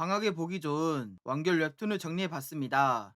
방학에 보기 좋은 완결 웹툰을 정리해봤습니다.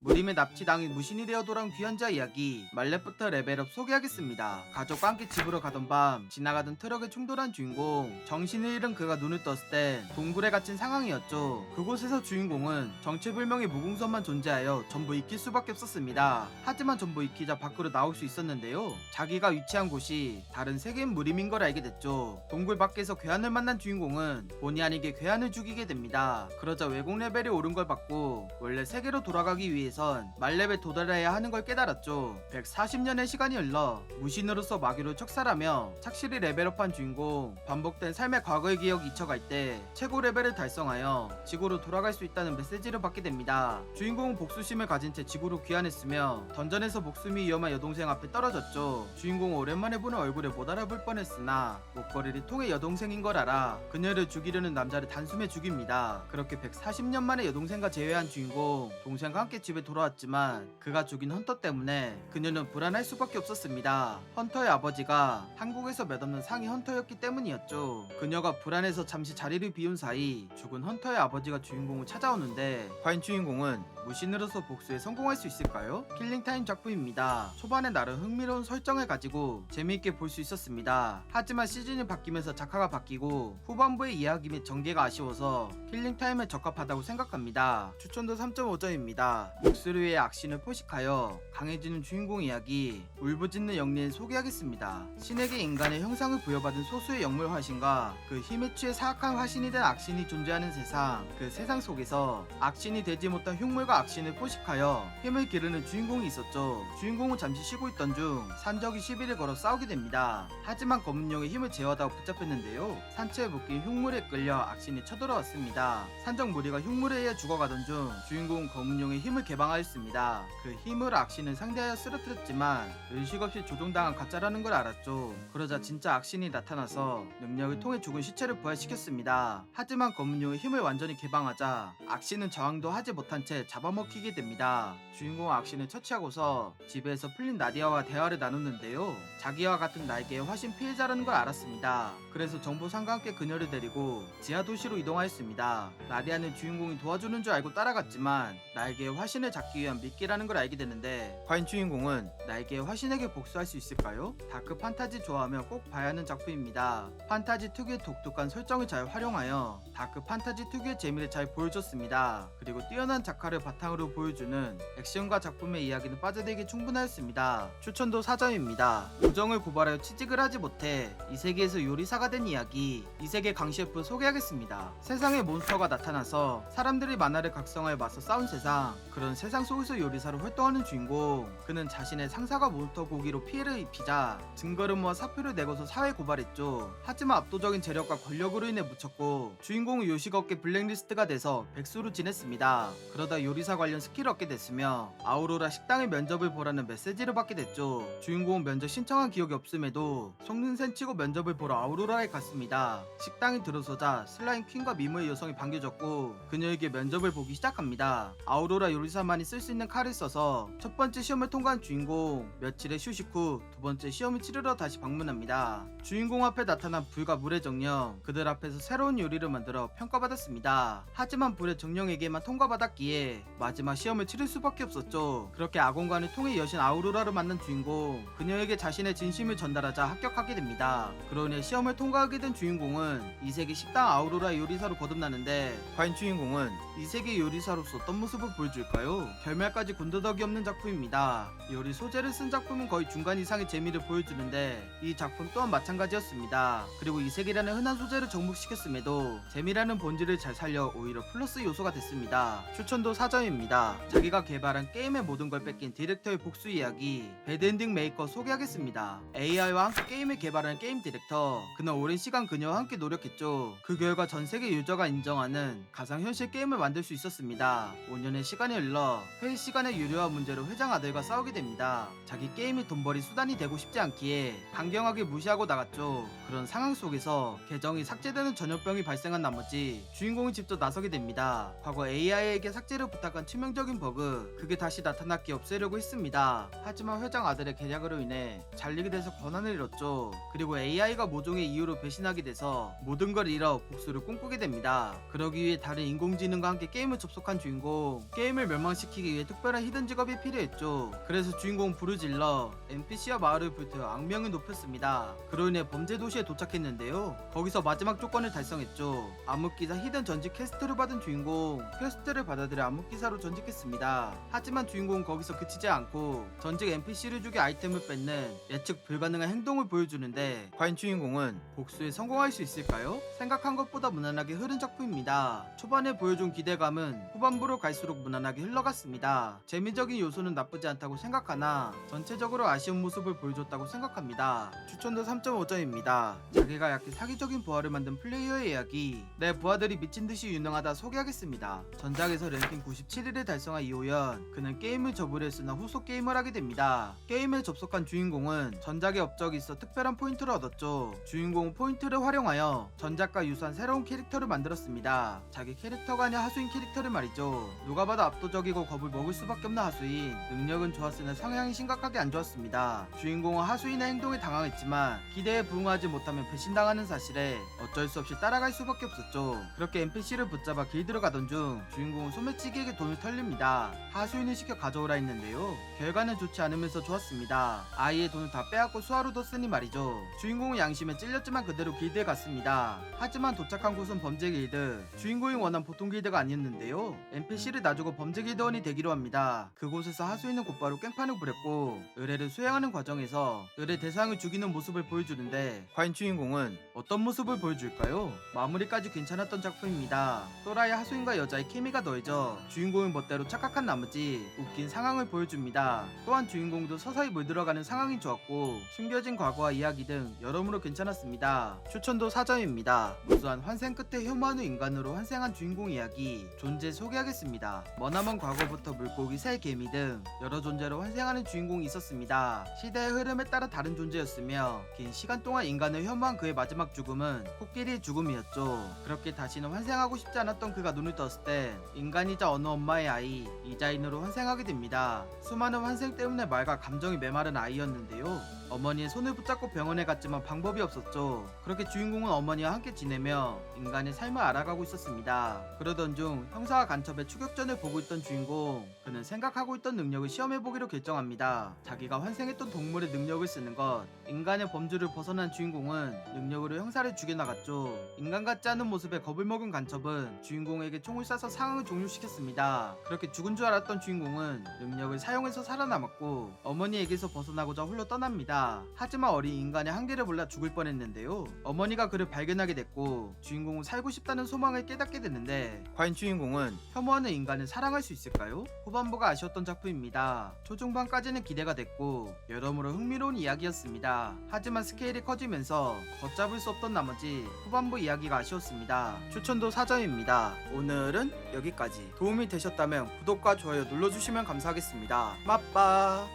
무림의 납치당해 무신이 되어 돌아온 귀환자 이야기 말렙부터 레벨업 소개하겠습니다. 가족과 함께 집으로 가던 밤 지나가던 트럭에 충돌한 주인공 정신을 잃은 그가 눈을 떴을 땐 동굴에 갇힌 상황이었죠. 그곳에서 주인공은 정체불명의 무궁선만 존재하여 전부 익힐 수밖에 없었습니다. 하지만 전부 익히자 밖으로 나올 수 있었는데요. 자기가 위치한 곳이 다른 세계인 무림인 걸 알게 됐죠. 동굴 밖에서 괴한을 만난 주인공은 본의 아니게 괴한을 죽이게 됩니다. 그러자 외국 레벨이 오른 걸 받고 원래 세계로 돌아가기 위해 선 말렙에 도달해야 하는 걸 깨달았죠. 140년의 시간이 흘러 무신으로서 마귀를 척살하며 착실히 레벨업한 주인공 반복된 삶의 과거의 기억 잊혀갈 때 최고 레벨을 달성하여 지구로 돌아갈 수 있다는 메시지를 받게 됩니다. 주인공은 복수심을 가진 채 지구로 귀환했으며 던전에서 목숨이 위험한 여동생 앞에 떨어졌죠. 주인공은 오랜만에 보는 얼굴에 못 알아볼 뻔했으나 목걸이를 통해 여동생인 걸 알아 그녀를 죽이려는 남자를 단숨에 죽입니다. 그렇게 140년 만에 여동생과 재회한 주인공 동생과 함께 집에 돌아왔지만 그가 죽인 헌터 때문에 그녀는 불안할 수밖에 없었습니다. 헌터의 아버지가 한국에서 몇 없는 상위 헌터였기 때문이었죠. 그녀가 불안해서 잠시 자리를 비운 사이 죽은 헌터의 아버지가 주인공을 찾아오는데 과연 주인공은 무신으로서 복수에 성공할 수 있을까요? 킬링타임 작품입니다. 초반에 나름 흥미로운 설정을 가지고 재미있게 볼 수 있었습니다. 하지만 시즌이 바뀌면서 작화가 바뀌고 후반부의 이야기 및 전개가 아쉬워서 킬링타임에 적합하다고 생각합니다. 추천도 3.5점입니다. 복수를 위해 악신을 포식하여 강해지는 주인공 이야기 울부짖는 영리를 소개하겠습니다. 신에게 인간의 형상을 부여받은 소수의 영물 화신과 그 힘에 취해 사악한 화신이 된 악신이 존재하는 세상 그 세상 속에서 악신이 되지 못한 흉물과 악신을 포식하여 힘을 기르는 주인공이 있었죠. 주인공은 잠시 쉬고 있던 중 산적이 시비를 걸어 싸우게 됩니다. 하지만 검은용의 힘을 제어하다가 붙잡혔는데요. 산채에 묶인 흉물에 끌려 악신이 쳐들어왔습니다. 산적 무리가 흉물에 의해 죽어가던 중 주인공은 검은용의 힘을 개방하였습니다. 그 힘을 악신을 상대하여 쓰러뜨렸지만 의식 없이 조종당한 가짜라는 걸 알았죠. 그러자 진짜 악신이 나타나서 능력을 통해 죽은 시체를 부활시켰습니다. 하지만 검은용의 힘을 완전히 개방하자 악신은 저항도 하지 못한 채 잡아 먹히게 됩니다. 주인공 악신을 처치하고서 집에서 풀린 나디아와 대화를 나눴는데요. 자기와 같은 날개의 화신 피해자라는 걸 알았습니다. 그래서 정보상과 함께 그녀를 데리고 지하 도시로 이동하였습니다. 나디아는 주인공이 도와주는 줄 알고 따라갔지만 날개의 화신을 잡기 위한 미끼라는 걸 알게 되는데 과연 주인공은 날개의 화신에게 복수할 수 있을까요? 다크 판타지 좋아하면 꼭 봐야 하는 작품입니다. 판타지 특유의 독특한 설정을 잘 활용하여 다크 판타지 특유의 재미를 잘 보여줬습니다. 그리고 뛰어난 작화를 바탕 으로 보여주는 액션과 작품의 이야기는 빠져들기 충분하였습니다. 추천도 4점입니다. 우정을 고발하여 취직을 하지 못해 이 세계에서 요리사가 된 이야기 이 세계 강셰프 소개하겠습니다. 세상에 몬스터가 나타나서 사람들이 만화를 각성하여 맞서 싸운 세상 그런 세상 속에서 요리사로 활동하는 주인공 그는 자신의 상사가 몬스터 고기로 피해를 입히자 증거를 모아 사표를 내고서 사회 고발했죠. 하지만 압도적인 재력과 권력으로 인해 묻혔고 주인공은 요식업계 블랙리스트가 돼서 백수로 지냈습니다. 그러다 요리 사 관련 스킬을 얻게 됐으며 아우로라 식당의 면접을 보라는 메시지를 받게 됐죠. 주인공은 면접 신청한 기억이 없음에도 속눈센 치고 면접을 보러 아우로라에 갔습니다. 식당에 들어서자 슬라임 퀸과 미모의 여성이 반겨졌고 그녀에게 면접을 보기 시작합니다. 아우로라 요리사만이 쓸 수 있는 칼을 써서 첫 번째 시험을 통과한 주인공 며칠의 휴식 후 두 번째 시험을 치르러 다시 방문합니다. 주인공 앞에 나타난 불과 물의 정령 그들 앞에서 새로운 요리를 만들어 평가받았습니다. 하지만 불의 정령에게만 통과받았기에 마지막 시험을 치를 수밖에 없었죠. 그렇게 아공관을 통해 여신 아우로라를 만난 주인공 그녀에게 자신의 진심을 전달하자 합격하게 됩니다. 그러니 시험을 통과하게 된 주인공은 이 세계 식당 아우로라 요리사로 거듭나는데 과연 주인공은 이 세계 요리사로서 어떤 모습을 보여줄까요? 결말까지 군더더기 없는 작품입니다. 요리 소재를 쓴 작품은 거의 중간 이상의 재미를 보여주는데 이 작품 또한 마찬가지였습니다. 그리고 이 세계라는 흔한 소재를 접목시켰음에도 재미라는 본질을 잘 살려 오히려 플러스 요소가 됐습니다. 추천도 4점입니다. 자기가 개발한 게임의 모든 걸 뺏긴 디렉터의 복수 이야기 배드엔딩 메이커 소개하겠습니다. AI와 함께 게임을 개발한 게임 디렉터 그는 오랜 시간 그녀와 함께 노력했죠. 그 결과 전 세계 유저가 인정하는 가상현실 게임을 만들 수 있었습니다. 5년의 시간이 흘러 회의 시간의 유료화 문제로 회장 아들과 싸우게 됩니다. 자기 게임이 돈벌이 수단이 되고 싶지 않기에 강경하게 무시하고 나갔죠. 그런 상황 속에서 계정이 삭제되는 전염병이 발생한 나머지 주인공이 직접 나서게 됩니다. 과거 AI에게 삭제를 부탁한 시작한 치명적인 버그 그게 다시 나타났기에 없애려고 했습니다. 하지만 회장 아들의 계략으로 인해 잘리게 돼서 권한을 잃었죠. 그리고 AI가 모종의 이유로 배신하게 돼서 모든 걸 잃어 복수를 꿈꾸게 됩니다. 그러기 위해 다른 인공지능과 함께 게임을 접속한 주인공 게임을 멸망시키기 위해 특별한 히든 직업이 필요했죠. 그래서 주인공 부르질러 NPC와 마을을 불태워 악명을 높였습니다. 그로 인해 범죄 도시에 도착했는데요. 거기서 마지막 조건을 달성했죠. 암흑기사 히든 전직 퀘스트를 받은 주인공 퀘스트를 받아들여 암흑기사 로 전직했습니다. 하지만 주인공은 거기서 그치지 않고 전직 NPC를 죽여 아이템을 뺏는 예측 불가능한 행동을 보여주는데 과연 주인공은 복수에 성공할 수 있을까요? 생각한 것보다 무난하게 흐른 작품입니다. 초반에 보여준 기대감은 후반부로 갈수록 무난하게 흘러갔습니다. 재미적인 요소는 나쁘지 않다고 생각하나 전체적으로 아쉬운 모습을 보여줬다고 생각합니다. 추천도 3.5점입니다. 자기가 약간 사기적인 부하를 만든 플레이어의 이야기 내 부하들이 미친듯이 유능하다 소개하겠습니다. 전작에서 랭킹 97위를 달성한 이호연 그는 게임을 접으려 했으나 후속 게임을 하게 됩니다. 게임에 접속한 주인공은 전작의 업적이 있어 특별한 포인트를 얻었죠. 주인공은 포인트를 활용하여 전작과 유사한 새로운 캐릭터를 만들었습니다. 자기 캐릭터가 아닌 하수인 캐릭터를 말이죠. 누가 봐도 압도적이고 겁을 먹을 수밖에 없는 하수인 능력은 좋았으나 성향이 심각하게 안 좋았습니다. 주인공은 하수인의 행동에 당황했지만 기대에 부응하지 못하면 배신당하는 사실에 어쩔 수 없이 따라갈 수밖에 없었죠. 그렇게 NPC를 붙잡아 길드로 가던 중 주인공은 소매치기에게 돈을 털립니다. 하수인을 시켜 가져오라 했는데요. 결과는 좋지 않으면서 좋았습니다. 아이의 돈을 다 빼앗고 수하로 뒀으니 말이죠. 주인공은 양심에 찔렸지만 그대로 길드에 갔습니다. 하지만 도착한 곳은 범죄 길드. 주인공이 원한 보통 길드가 아니었는데요. NPC를 놔주고 범죄 길드원이 되기로 합니다. 그곳에서 하수인은 곧바로 깽판을 부렸고 의뢰를 수행하는 과정에서 의뢰 대상을 죽이는 모습을 보여주는데 과연 주인공은 어떤 모습을 보여줄까요? 마무리까지 괜찮았던 작품입니다. 또라이 하수인과 여자의 케미가 더해져 주인공 의 멋대로 착각한 나머지 웃긴 상황을 보여줍니다. 또한 주인공도 서서히 물들어가는 상황이 좋았고 숨겨진 과거와 이야기 등 여러모로 괜찮았습니다. 추천도 4점입니다. 무수한 환생 끝에 혐오하는 인간으로 환생한 주인공 이야기 존재 소개하겠습니다. 머나먼 과거부터 물고기, 새, 개미 등 여러 존재로 환생하는 주인공이 있었습니다. 시대의 흐름에 따라 다른 존재였으며 긴 시간 동안 인간을 혐오한 그의 마지막 죽음은 코끼리의 죽음이었죠. 그렇게 다시는 환생하고 싶지 않았던 그가 눈을 떴을 때 인간이자 어느 엄마의 아이 이자인으로 환생하게 됩니다. 수많은 환생 때문에 말과 감정이 메마른 아이였는데요. 어머니의 손을 붙잡고 병원에 갔지만 방법이 없었죠. 그렇게 주인공은 어머니와 함께 지내며 인간의 삶을 알아가고 있었습니다. 그러던 중 형사와 간첩의 추격전을 보고 있던 주인공 그는 생각하고 있던 능력을 시험해보기로 결정합니다. 자기가 환생했던 동물의 능력을 쓰는 것 인간의 범주를 벗어난 주인공은 능력으로 형사를 죽여나갔죠. 인간 같지 않은 모습에 겁을 먹은 간첩은 주인공에게 총을 쏴서 상황을 종료시켰습니다. 그렇게 죽은 줄 알았던 주인공은 능력을 사용해서 살아남았고 어머니에게서 벗어나고자 홀로 떠납니다. 하지만 어린 인간의 한계를 몰라 죽을 뻔했는데요. 어머니가 그를 발견하게 됐고 주인공은 살고 싶다는 소망을 깨닫게 됐는데 과연 주인공은 혐오하는 인간을 사랑할 수 있을까요? 후반부가 아쉬웠던 작품입니다. 초중반까지는 기대가 됐고 여러모로 흥미로운 이야기였습니다. 하지만 스케일이 커지면서 걷잡을 수 없던 나머지 후반부 이야기가 아쉬웠습니다. 추천도 4점입니다. 오늘은 여기까지 도움이 되셨다면 구독과 좋아요 눌러주시면 감사하겠습니다. 빠빠